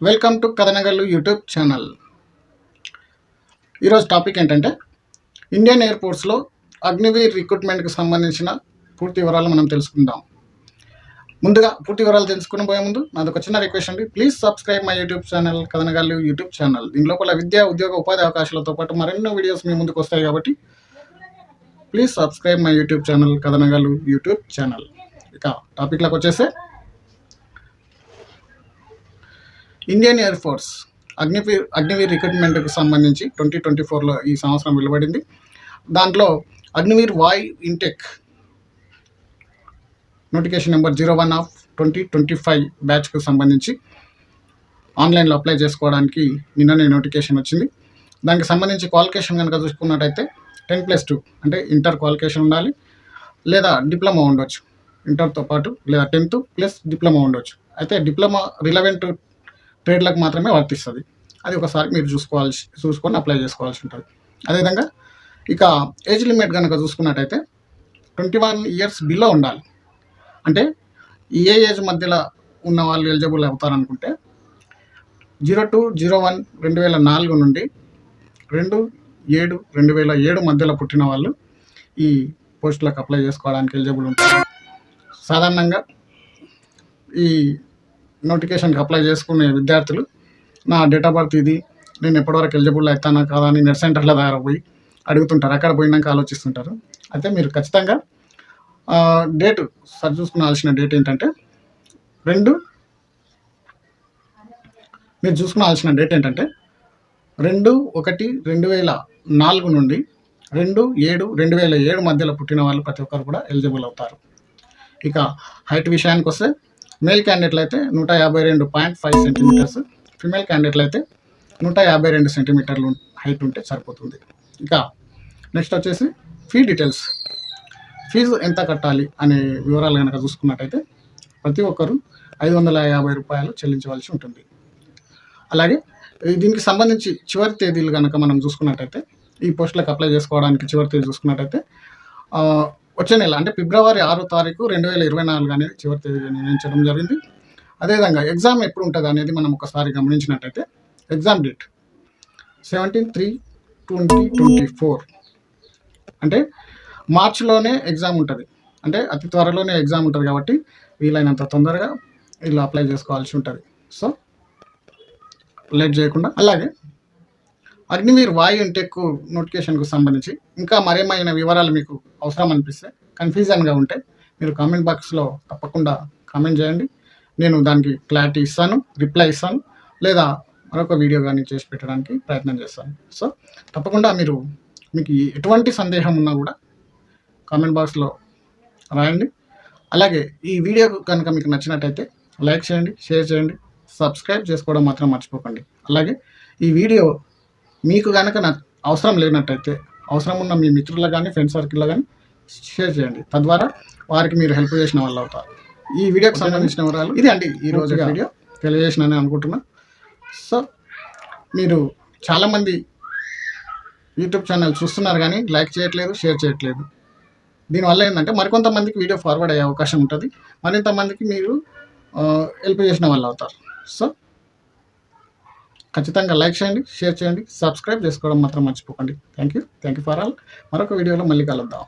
Welcome to Kathanagallu YouTube channel ఈరోజు topic ఏంటంటే Indian ఎయిర్పోర్ట్స్లో అగ్నివీర్ రిక్రూట్మెంట్కి సంబంధించిన పూర్తి వివరాలు మనం తెలుసుకుందాం. ముందుగా పూర్తి వివరాలు తెలుసుకుని పోయే ముందు నాది ఒక చిన్న రిక్వెస్ట్ అండి. Please subscribe my YouTube channel కథనగల్లు YouTube channel దీని లోపల విద్యా ఉద్యోగ ఉపాధి అవకాశాలతో పాటు మరెన్నో వీడియోస్ మీ ముందుకు వస్తాయి కాబట్టి please subscribe my YouTube channel కథనగల్లు YouTube channel ఇక టాపిక్లోకి వచ్చేస్తే Indian air force Agniveer Agniveer రిక్రూట్మెంట్కి సంబంధించి ట్వంటీ ట్వంటీ ఫోర్లో ఈ సంవత్సరం వెలువడింది. దాంట్లో Agniveer Vayu intake notification number zero one of twenty twenty five బ్యాచ్కు సంబంధించి ఆన్లైన్లో అప్లై చేసుకోవడానికి నిన్ననే నోటిఫికేషన్ వచ్చింది. దానికి సంబంధించి క్వాలిఫికేషన్ కనుక చూసుకున్నట్టయితే టెన్ ప్లస్ టూ అంటే ఇంటర్ క్వాలిఫికేషన్ ఉండాలి లేదా డిప్లొమా ఉండొచ్చు. ఇంటర్తో పాటు లేదా టెన్త్ ప్లస్ డిప్లొమా ఉండొచ్చు. అయితే డిప్లొమా రిలవెంట్ ట్రేడ్లకు మాత్రమే వర్తిస్తుంది. అది ఒకసారి మీరు చూసుకోవాల్సి చూసుకొని అప్లై చేసుకోవాల్సి ఉంటుంది. అదేవిధంగా ఇక ఏజ్ లిమిట్ కనుక చూసుకున్నట్టయితే ట్వంటీ వన్ ఇయర్స్ బిలో ఉండాలి. అంటే ఏ ఏజ్ మధ్యలో ఉన్న వాళ్ళు ఎలిజిబుల్ అవుతారనుకుంటే జీరో టూ జీరో వన్ రెండు వేల నాలుగు నుండి రెండు ఏడు రెండు వేల ఏడు మధ్యలో పుట్టిన వాళ్ళు ఈ పోస్టులకు అప్లై చేసుకోవడానికి ఎలిజిబుల్ ఉంటారు. సాధారణంగా ఈ నోటిఫికేషన్కి అప్లై చేసుకునే విద్యార్థులు నా డేట్ ఆఫ్ బర్త్ ఇది నేను ఎప్పటివరకు ఎలిజిబుల్ అవుతానా కాదా అని నెట్ సెంటర్ల దగ్గర పోయి అడుగుతుంటారు. అక్కడ పోయినాక ఆలోచిస్తుంటారు. అయితే మీరు ఖచ్చితంగా డేట్ సరి చూసుకోవాల్సిన డేట్ ఏంటంటే రెండు మీరు చూసుకోవాల్సిన డేట్ ఏంటంటే రెండు ఒకటి రెండు వేల నాలుగు నుండి రెండు ఏడు రెండు వేల ఏడు మధ్యలో పుట్టిన వాళ్ళు ప్రతి ఒక్కరు కూడా ఎలిజిబుల్ అవుతారు. ఇక హైట్ విషయానికి వస్తే మేల్ క్యాండిడేట్లు అయితే నూట యాభై రెండు పాయింట్ ఫైవ్ సెంటీమీటర్స్. ఫిమేల్ క్యాండిడేట్లు అయితే నూట యాభై రెండు సెంటీమీటర్లు హైట్ ఉంటే సరిపోతుంది. ఇక నెక్స్ట్ వచ్చేసి ఫీ డీటెయిల్స్. ఫీజు ఎంత కట్టాలి అనే వివరాలు కనుక చూసుకున్నట్టయితే ప్రతి ఒక్కరు ఐదు వందల యాభై రూపాయలు చెల్లించవలసి ఉంటుంది. అలాగే దీనికి సంబంధించి చివరి తేదీలు కనుక మనం చూసుకున్నట్టయితే ఈ పోస్టులకు అప్లై చేసుకోవడానికి చివరి తేదీ చూసుకున్నట్టయితే వచ్చే నెల అంటే ఫిబ్రవరి ఆరో తారీఖు రెండు వేల ఇరవై నాలుగు అనేది చివరి తేదీ నిర్ణయించడం జరిగింది. అదేవిధంగా ఎగ్జామ్ ఎప్పుడు ఉంటుంది అనేది మనం ఒకసారి గమనించినట్టయితే exam date seventeen three twenty twenty four అంటే మార్చిలోనే ఎగ్జామ్ ఉంటుంది. అంటే అతి త్వరలోనే ఎగ్జామ్ ఉంటుంది కాబట్టి వీలైనంత తొందరగా ఇలా అప్లై చేసుకోవాల్సి ఉంటుంది. సో లేట్ చేయకుండా అలాగే అగ్నివీర్ వాయు టెక్ నోటిఫికేషన్కు సంబంధించి ఇంకా మరేమైనా వివరాలు మీకు అవసరం అనిపిస్తే కన్ఫ్యూజన్గా ఉంటే మీరు కామెంట్ బాక్స్లో తప్పకుండా కామెంట్ చేయండి. నేను దానికి క్లారిటీ ఇస్తాను రిప్లై ఇస్తాను లేదా మరొక వీడియో కానీ చేసి పెట్టడానికి ప్రయత్నం చేస్తాను. సో తప్పకుండా మీరు మీకు ఎటువంటి సందేహం ఉన్నా కూడా కామెంట్ బాక్స్లో రాయండి. అలాగే ఈ వీడియో కనుక మీకు నచ్చినట్టయితే లైక్ చేయండి షేర్ చేయండి సబ్స్క్రైబ్ చేసుకోవడం మాత్రం మర్చిపోకండి. అలాగే ఈ వీడియో మీకు కనుక అవసరం లేనట్టయితే అవసరం ఉన్న మీ మిత్రులకు కానీ ఫ్రెండ్ సర్కిల్లో కానీ షేర్ చేయండి. తద్వారా వారికి మీరు హెల్ప్ చేసిన వాళ్ళు అవుతారు. ఈ వీడియోకి సంబంధించిన వివరాలు ఇది అండి ఈ రోజు వీడియో. తెలియజేసినని అనుకుంటున్నా. సో మీరు చాలామంది యూట్యూబ్ ఛానల్ చూస్తున్నారు కానీ లైక్ చేయట్లేదు షేర్ చేయట్లేదు. దీనివల్ల ఏంటంటే మరికొంతమందికి వీడియో ఫార్వర్డ్ అయ్యే అవకాశం ఉంటుంది. మరింత మందికి మీరు హెల్ప్ చేసిన వాళ్ళు అవుతారు. సో ఖచ్చితంగా లైక్ చేయండి షేర్ చేయండి సబ్స్క్రైబ్ చేసుకోవడం మాత్రం మర్చిపోకండి. Thank you thank you for all మరొక వీడియోలో మళ్ళీ కలుద్దాం.